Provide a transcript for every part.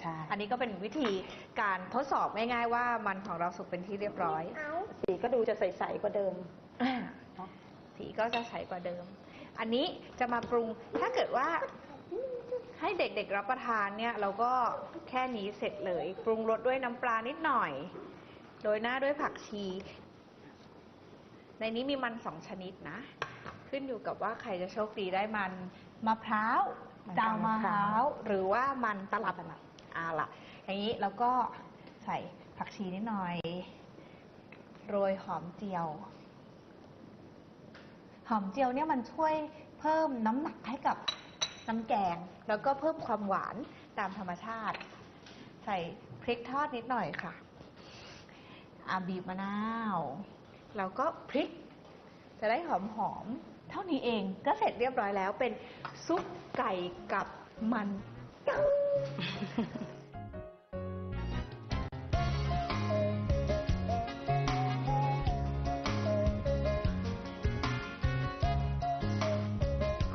ใช่ อันนี้ก็เป็นวิธีการทดสอบง่ายๆว่ามันของเราสุกเป็นที่เรียบร้อย สีก็ดูจะใสๆกว่าเดิมเนาะสีก็จะใสกว่าเดิม อันนี้จะมาปรุงถ้าเกิดว่าให้เด็กๆรับประทานเนี่ยเราก็แค่นี้เสร็จเลย ปรุงรสด้วยน้ำปลานิดหน่อย โดยหน้าด้วยผักชี ในนี้มีมันสองชนิดนะ ขึ้นอยู่กับว่าใครจะโชคดีได้มันมะพร้าวจาวมะพร้าวหรือว่ามันตลับ อ่าล่ะอย่างนี้แล้วก็ใส่ผักชีนิดหน่อย โรยหอมเจียว หอมเจียวเนี่ยมันช่วยเพิ่มน้ำหนักให้กับน้ำแกง แล้วก็เพิ่มความหวานตามธรรมชาติ ใส่พริกทอดนิดหน่อยค่ะอาบีบมะนาวแล้วก็พริก จะได้หอมหอมๆเท่านี้เองก็เสร็จเรียบร้อยแล้วเป็นซุปไก่กับมัน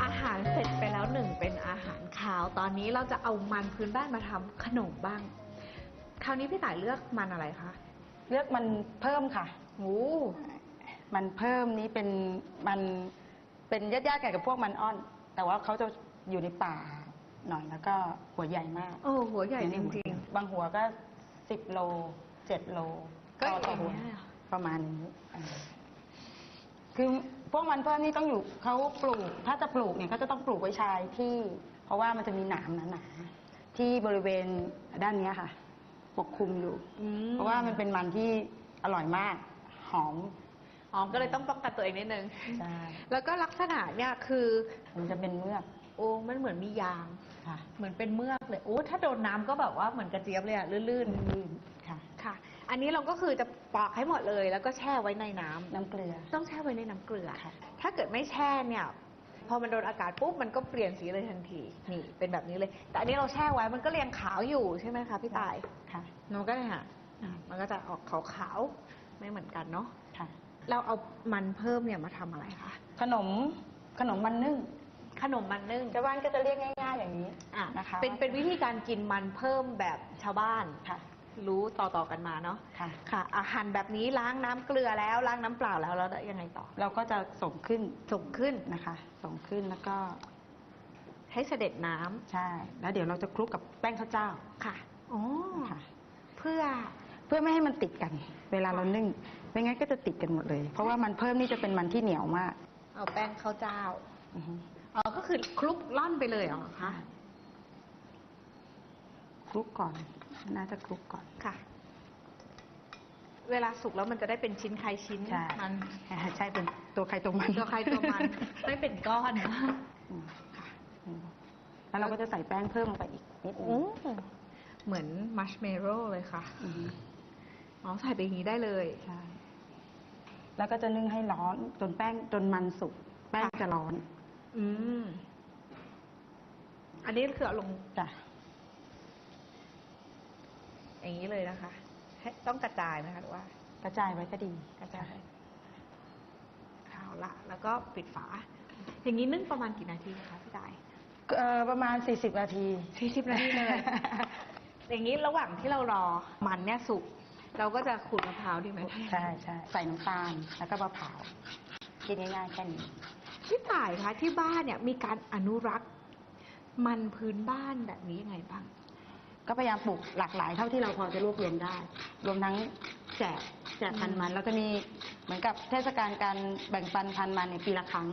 อาหารเสร็จไปแล้วหนึ่งเป็นอาหารคาว ตอนนี้เราจะเอามันพื้นบ้านมาทำขนมบ้าง คราวนี้พี่ต่ายเลือกมันอะไรคะ เลือกมันเพิ่มค่ะ โอ้มันเพิ่มนี้เป็นมันเป็นญาติๆกันกับพวกมันอ้อน แต่ว่าเขาจะอยู่ในป่า หน่อยแล้วก็หัวใหญ่มากโอ้หัวใหญ่จริงบางหัวก็สิบโลเจ็ดโลๆก็ต่ออต่อย่างหัวเงี้ยประมาณนี้อ่าคือพวกมันเพิ่มนี่ต้องอยู่เขาปลูก ถ้าจะปลูกเนี่ยเขาจะต้องปลูกไว้ชายที่ เพราะว่ามันจะมีหนามหนาๆที่บริเวณด้านเนี้ยค่ะ ปกคลุมอยู่อืมเพราะว่ามันเป็นมันที่อร่อยมาก หอมอ๋อก็เลยต้องป้องกันตัวเองนิดนึงใช่แล้วก็ลักษณะเนี่ยคือ มันจะเป็นเมือก โอ้มันเหมือนมียางค่ะ เหมือนเป็นเมือกเลยโอ้ถ้าโดนน้ำก็แบบว่าเหมือนกระเจี๊ยบเลยอะลื่นลื่นค่ะ ๆค่ะ อันนี้เราก็คือจะปอกให้หมดเลย แล้วก็แช่ไว้ในน้ำน้ำเกลือ ต้องแช่ไว้ในน้ำเกลือ ค่ะ ถ้าเกิดไม่แช่เนี่ยพอมันโดนอากาศปุ๊บมันก็เปลี่ยนสีเลยทันทีนี่เป็นแบบนี้เลย แต่อันนี้เราแช่ไว้มันก็เรียงขาวอยู่ใช่ไหมคะพี่ตายค่ะ มันก็เนี่ยค่ะอะมันก็จะออกขาวๆไม่เหมือนกันเนาะค่ะ เราเอามันเพิ่มเนี่ยมาทำอะไรคะขนมขนมมันนึ่ง ขนมมันนึ่งชาวบ้านก็จะเรียกง่ายๆอย่างนี้อะนะคะเป็นเป็นวิธีการกินมันเพิ่มแบบชาวบ้านค่ะ รู้ต่อๆกันมาเนาะค่ะ ค่ะ อาหารแบบนี้ล้างน้ำเกลือแล้วล้างน้ำเปล่าแล้วแล้วยังไงต่อ เราก็จะส่งขึ้นส่งขึ้นนะคะ ส่งขึ้นแล้วก็ให้เสด็จน้ำใช่ แล้วเดี๋ยวเราจะคลุกกับแป้งข้าวเจ้าค่ะอ๋อค่ะ เพื่อ เพื่อไม่ให้มันติดกัน เวลาเรานึ่งไม่งั้นก็จะติดกันหมดเลย เพราะว่ามันเพิ่มนี่จะเป็นมันที่เหนียวมาก เอาแป้งข้าวเจ้า อือฮึ อ๋อก็คือคลุกล่อนไปเลยเหรอคะคลุกก่อน น่าจะคลุกก่อนค่ะ เวลาสุกแล้วมันจะได้เป็นชิ้นใครชิ้นใช่มันใช่เป็นตัวใครตัวมันตัวใครตัวมันไม่เป็นก้อนอืมค่ะอืมแล้วเราก็จะใส่แป้งเพิ่มลงไปอีกนิดนึโอ้งเหมือนมัชเมโร่เลยค่ะอือฮึอ๋อใส่ไปอย่างนี้ได้เลยใช่แล้วก็จะนึ่งให้ร้อนจนแป้งจนมันสุก แป้งจะร้อน อืม อันนี้คือเอาลงจ้ะอย่างนี้เลยนะคะให้ต้องกระจายนะคะหรือว่า กระจายไว้ก็ดีกระจายเอาละ แล้วก็ปิดฝา อย่างนี้นึ่งประมาณกี่นาทีคะพี่ตายเอ่อประมาณ 40 นาทีสี่สิบนาทีเลย อย่างนี้ระหว่างที่เรารอมันเนี่ยสุก เราก็จะขูดมะพร้าวดีไหมใช่ใช่ใส่น้ำตาลแล้วก็มะพร้าวกินง่ายๆแค่นี้ พี่ต่ายคะที่บ้านเนี่ยมีการอนุรักษ์ มันพื้นบ้านแบบนี้ยังไงบ้าง ก็พยายามปลูกหลากหลายเท่าที่เราพอจะรวบรวมได้ รวมทั้งแจกแจกพันธุ์มันแล้วก็มีเหมือนกับเทศกาลการแบ่งปันพันธุ์มันในยปีละครั้ง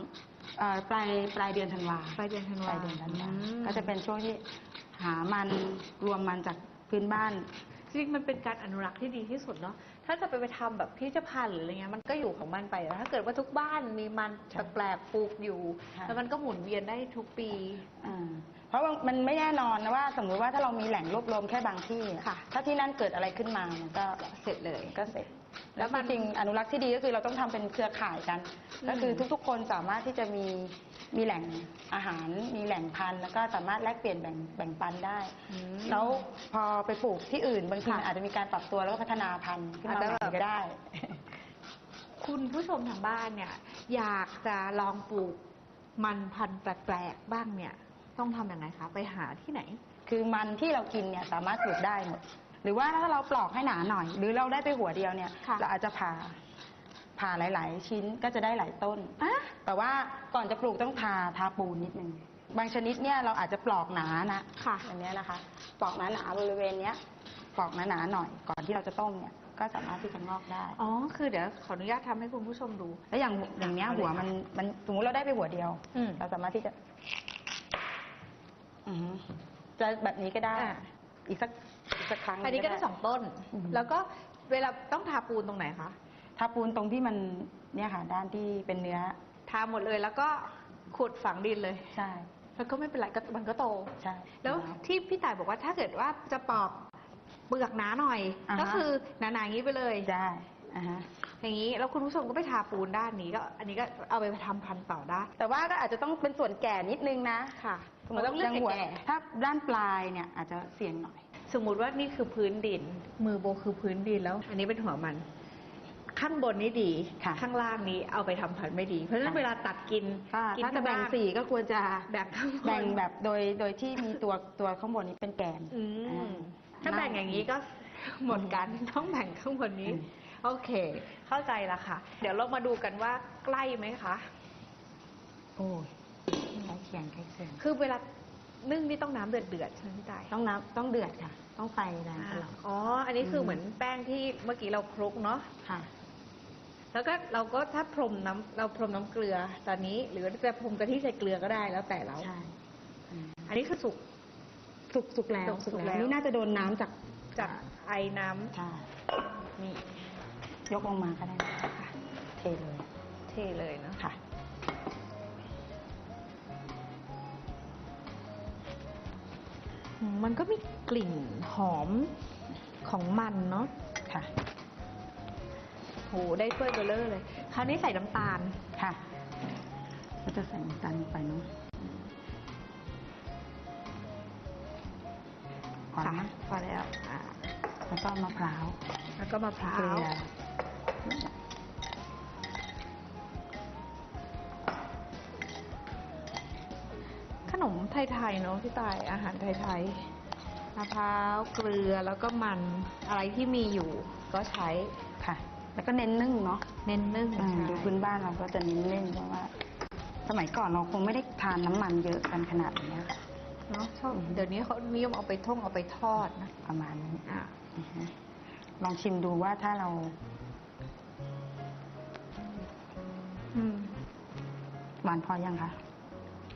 เอ่อปลายปลายเดือนธันวาปลายเดือนธันวาปลายเดือนธันวาอืม ก็จะเป็นช่วงที่หามันรวมมันจากพื้นบ้าน จริงๆมันเป็นการอนุรักษ์ที่ดีที่สุดเนาะ ถ้าจะไปไปทำแบบพิพิธภัณฑ์หรืออะไรเงี้ยมันก็อยู่ของมันไปแล้วถ้าเกิดว่าทุกบ้านมีมันแปลกๆปลูกอยู่ค่ะแล้วมันก็หมุนเวียนได้ทุกปี อ่า เพราะว่ามันไม่แน่นอนนะว่า สมมุติว่าถ้าเรามีแหล่งรวบรวมแค่บางที่ค่ะ ถ้าที่นั่นเกิดอะไรขึ้นมามันก็เสร็จเลยก็เสร็จ แล้แล้ววมันจริงๆอนุรักษ์ที่ดีก็คือเราต้องทำเป็นเครือข่ายกันอืมก็คือทุกๆ คนสามารถที่จะมีมีแหล่งอาหาร มีแหล่งพันธุ์แล้วก็สามารถแลกเปลี่ยนแบ่งแบ่งปันได้อืมแล้วพอไปปลูกที่อื่นบางทีค่ะมันอาจจะมีการปรับตัวแล้วก็พัฒนาพันธุ์ขึ้นมาอาจจะใหม่แบบก็ได้ คุณผู้ชมทางบ้านเนี่ย อยากจะลองปลูกมันพันธุ์แปลกๆบ้างเนี่ย ต้องทำยังไงคะ ไปหาที่ไหนคืคือมันที่เรากินเนี่ยสามารถปลูกได้หมด หรือว่าถ้าเราปลอกให้หนาหน่อย หรือเราได้ไปหัวเดียวเนี่ย ค่ะ เราอาจจะผ่าผ่าหลาย ๆ ชิ้นก็จะได้หลายต้น อะ แต่ว่าก่อนจะปลูกต้องทาทาปูนนิดนึง บางชนิดเนี่ยเราอาจจะปลอกหนานะค่ะ อันเนี้ยนะคะ ปลอกหนาหนาๆบริเวณเนี้ยปลอกหนาหนาๆหน่อย ก่อนที่เราจะต้มเนี่ย ก็สามารถที่จะงอกได้ อ๋อ คือเดี๋ยวขออนุญาตทำให้คุณผู้ชมดู แล้วอย่างอย่างเนี้ยเอาเลยหัวมันมันสมมติเราได้ไปหัวเดียว อืม เราสามารถที่จะ อือฮึจะแบบนี้ก็ได้ อะ อีกสักอีกสักครั้งอันนี้ก็ได้สองต้นอืมแล้วก็เวลาต้องทาปูนตรงไหนคะ ทาปูนตรงที่มันเนี่ยค่ะ ด้านที่เป็นเนื้อ ทาหมดเลยแล้วก็ขุดฝังดินเลย ใช่ แล้วก็ไม่เป็นไรก็มันก็โต ใช่ แล้วที่พี่ต่ายบอกว่าถ้าเกิดว่าจะปอกเปลือกหนาหน่อย อ่าฮะ ก็คือหนาๆอย่างนี้ไปเลย ได้อ่าฮะ อย่างนี้แล้วคุณผู้ชมก็ไปทาปูนด้านนี้ก็ อันนี้ก็เอาไปทำพันธุ์ต่อได้ แต่ว่าก็อาจจะต้องเป็นส่วนแก่นิดนึงนะ ค่ะ สมมติต้องเลือกย่างหัวแก่ถ้าด้านปลายเนี่ยอาจจะเสี่ยงหน่อย สมมุติว่านี่คือพื้นดิน มือโบคือพื้นดินแล้ว อันนี้เป็นหัวมัน ข้างบนนี่ดี ค่ะข้างล่างนี้เอาไปทำพันธุ์ไม่ดี เพราะฉะนั้นค่ะ เวลาตัดกินถ้ากินถ้าจะแบ่งข้ล่สีก็ควรจะแบ่งข้างบนแบ่งแบบโดยโดยที่มีตัวตัวข้างบนนี้เป็นแกนอือ่ามถ้าแบ่งอย่างนี้ ก็หมดกันต้องแบ่งข้างบนนี้ อืม โอเค เข้าใจละค่ะ เดี๋ยวเรามาดูกันว่าใกล้ไหมคะ โอ้ยใกล้ เคียงใกล้เคียงคือเวลานึ่งนี่ต้องน้ำเดือดเดือดๆใช่ไหมพี่ตายต้องน้ำต้องเดือดค่ะ ต้องไฟแรงตลอดอ๋อ อันนี้คืออมเหมือนแป้งที่เมื่อกี้เราคลุกเนาะ ค่ะ แล้วก็เราก็ถ้าพรมน้ำเราพรมน้ำเกลือตอนนี้ หรือจะพรมกะทิใส่เกลือก็ได้แล้วแต่เรา ใช่อืมอันนี้คือสุก สุกสุกแล้วสุกสุกแล้ว นี่น่าจะโดนน้ำจากจากไอน้ำใช่นี่ยกลงมาก็ได้ค่ะเทเลย เทเลยเนาะค่ะ มมันก็มีกลิ่นหอมของมันเนาะค่ะโหได้ถ้วยเบลเลอร์เลย คราวนี้ใส่น้ำตาลค่ะ ก็จะใส่น้ำตาลลงไปเนาะพอค่ะนะพอแล้วอ่าแล้วก็มะพร้าวแล้วก็มะพร้าเกลืว อ ไทยๆเนาะพี่ตายอาหารไทยๆมะพร้าวเกลือแล้วก็มันอะไรที่มีอยู่ก็ใช้ค่ะ แล้วก็เน้นนึ่งเนาะเน้นนึ่งอืมใช่ดูพื้นบ้านเราก็จะเน้นนึ่งเพราะว่า สมัยก่อนเราคงไม่ได้ทานน้ำมันเยอะกันขนาดนี้ค่ะเนาะชอบเดี๋ยวนี้เขานิยมเอาไปท่องเอาไปทอดนะประมาณนี้อะอือฮึลองชิมดูว่าถ้าเราอืมหวานพอยังคะ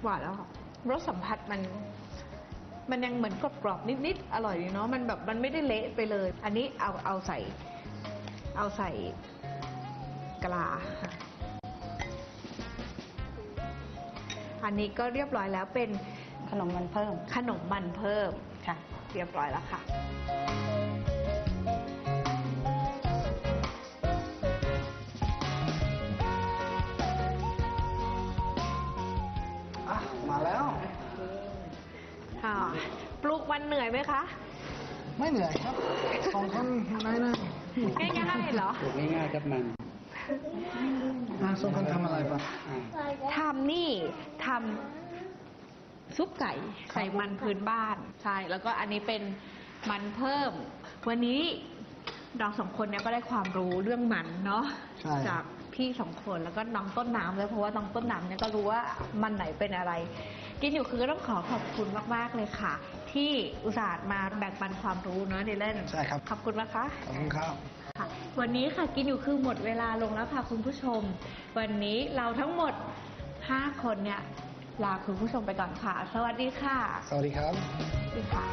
หวานแล้วค่ะ รสสัมผัสมัน มันยังเหมือนกรอบๆนิดๆอร่อยดีเนาะมันแบบมันไม่ได้เละไปเลย อันนี้เอาเอาใส่ เอาใส่กะลาค่ะอันนี้ก็เรียบร้อยแล้วเป็นขนมมันเพิ่ม ขนมมันเพิ่มค่ะ เรียบร้อยแล้วค่ะ ค่ะปลูกมันเหนื่อยไหมคะ ไม่เหนื่อยครับสองคนน้อยนะง่ายๆเหรอ ปลูกง่ายๆครับมันอะสองคนทำอะไรปะอ่าทำนี่ทำซุปไก่ใส่มันพื้นบ้าน ใช่ แล้วก็อันนี้เป็นมันเพิ่ม วันนี้เราสองคนเนี่ยก็ได้ความรู้เรื่องมันเนาะใช่ จากพี่สองคนแล้วก็น้องต้นน้ำเลยเพราะว่าน้องต้นน้ำเนี่ยก็รู้ว่ามันไหนเป็นอะไร กินอยู่คือก็ต้องขอขอบคุณมากๆเลยค่ะ ที่อุตส่าห์มาแบ่งปันความรู้เนาะในเล่นใช่ครับ ขอบคุณนะคะขอบคุณครับ ค่ะ วันนี้ค่ะกินอยู่คือหมดเวลาลงแล้วค่ะคุณผู้ชม วันนี้เราทั้งหมด 5 คนเนี่ยลาคุณผู้ชมไปก่อนค่ะ สวัสดีค่ะ สวัสดีครับสวัสดีค่ะ